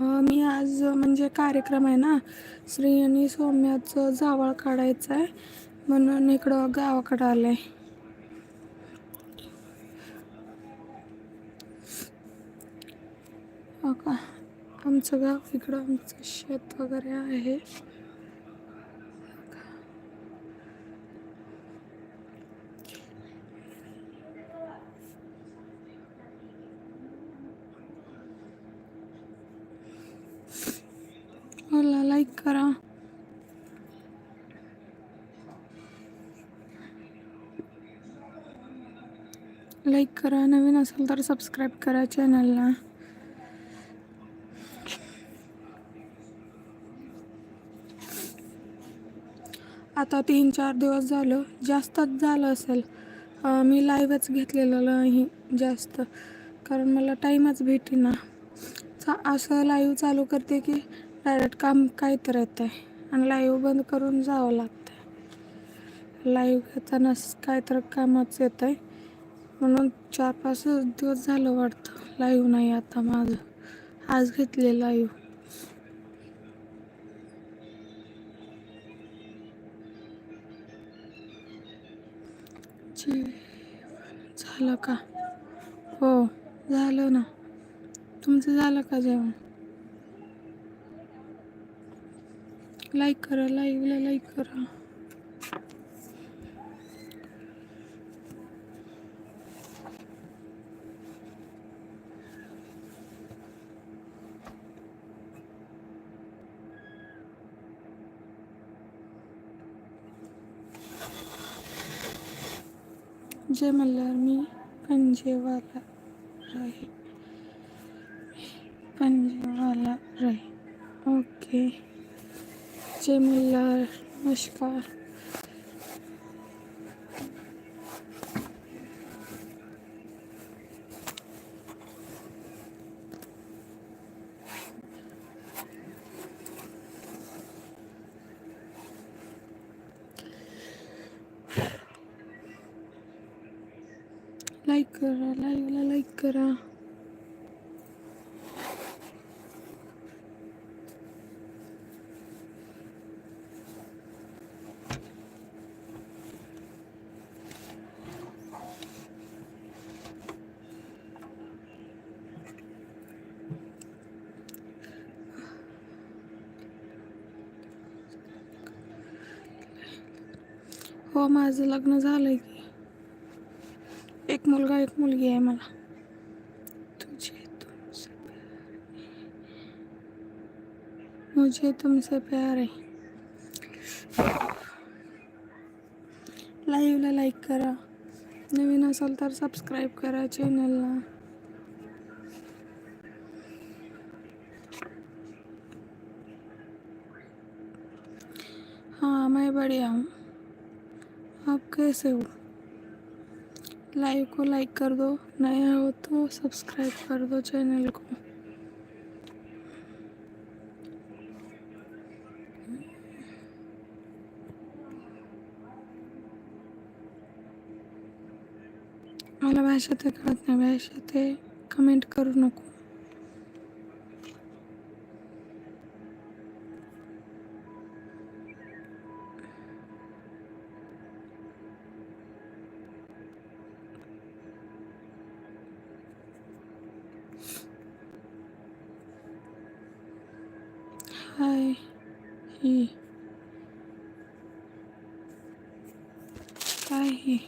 मी आज म्हणजे कार्यक्रम आहे ना श्री आणि सौम्याचं जावळ काढायचं आहे. म्हणून इकडं गावाकडं आलं आहे आमचं गाव इकडं आमचं शेत वगैरे आहे मला लाईक करा लाईक करा नवीन असेल तर सबस्क्राईब करा चॅनलला आता तीन चार दिवस झालं जास्तच झालं असेल. मी लाईव्हच घेतलेलं नाही जास्त कारण मला टाईमच भेटेना. चा असं लाईव्ह चालू करते की डायरेक्ट काम काय तर येतं आहे आणि लाईव्ह बंद करून जावं लागतं आहे लाईव्ह घेताना काय तर कामच येतं आहे म्हणून चार पाच दिवस झालं वाटतं. लाईव्ह नाही आता माझं. आज घेतले लाईव्ह झालं का? हो झालं ना. तुमचं झालं का जेवण? लाईक करा लाईव्हला लाईक करा. जय मल्हार मी पंजेवाला आहे पंजेवाला राही ओके जय मल्हार नमस्कार लाईक करा हो माझं लग्न झालंय की. एक मुलगा एक मुलगी आहे मला. तुझे तुमसे मुझे तुमसे प्यार आहे. लाईव्हला लाईक करा. नवीन असाल तर सबस्क्राईब करा चॅनलला हां मैं बढ़िया हूँ. आप कैसे हो? लाइव को लाइक कर दो। नया हो तो सब्सक्राइब कर दो चैनल को। भाषा ते भाषा ते कमेंट करू नको। हाय. ही. काय ही?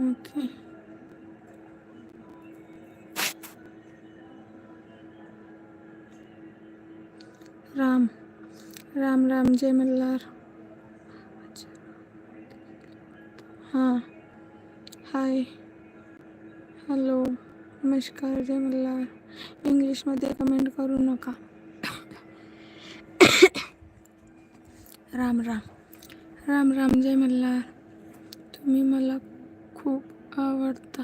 ओके. राम. राम राम जय मल्हार. हां. हाय हॅलो नमस्कार जय मल्हार इंग्लिशमध्ये कमेंट करू नका. राम राम. राम राम जय मल्हार तुम्ही मला खूप आवडता.